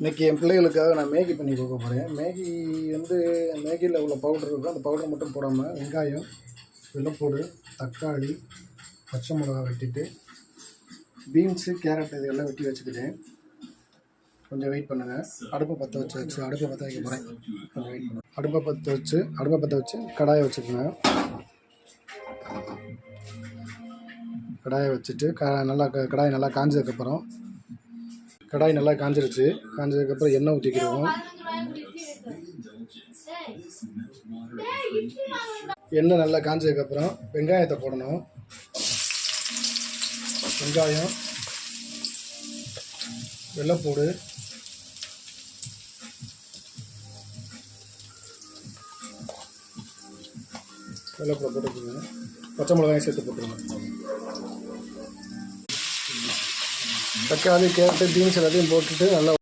இன்றைக்கி என் பிள்ளைகளுக்காக நான் மேகி பண்ணி கொடுக்க போகிறேன் மேகி வந்து மேகியில் உள்ள பவுடர் இருக்கும். அந்த பவுடர் மட்டும் போடாமல் வெங்காயம் வெள்ளைப்பூடு தக்காளி பச்சை மிளகா வெட்டிட்டு பீன்ஸு கேரட் இதெல்லாம் வெட்டி வச்சுக்கிட்டேன் கொஞ்சம் வெயிட் பண்ணுங்கள் அடுப்பை பற்ற வச்சு வச்சு அடுப்பை பற்ற வைக்க போகிறேன் கொஞ்சம் வெயிட் பண்ணுங்கள் அடுப்பை பற்ற வச்சு அடுப்பை பற்ற வச்சு கடாயை வச்சுக்கோங்க. கடாயை வச்சுட்டு க நல்லா க கடாய் நல்லா காஞ்சதுக்கப்புறம் கடாய் நல்லா காஞ்சிருச்சு. காஞ்சதுக்கப்புறம் எண்ணெய் ஊற்றிக்கிடுவோம் எண்ணெய் நல்லா காஞ்சதுக்கப்புறம் வெங்காயத்தை போடணும். வெங்காயம் வெள்ளைப்பூடு வெள்ளைப்பூடை போட்டுக்கோங்க. பச்சை மிளகாயும் சேர்த்து போட்டுருங்க தக்காளி கேரட்டு பீன்ஸ் எல்லாத்தையும் போட்டுட்டு நல்லா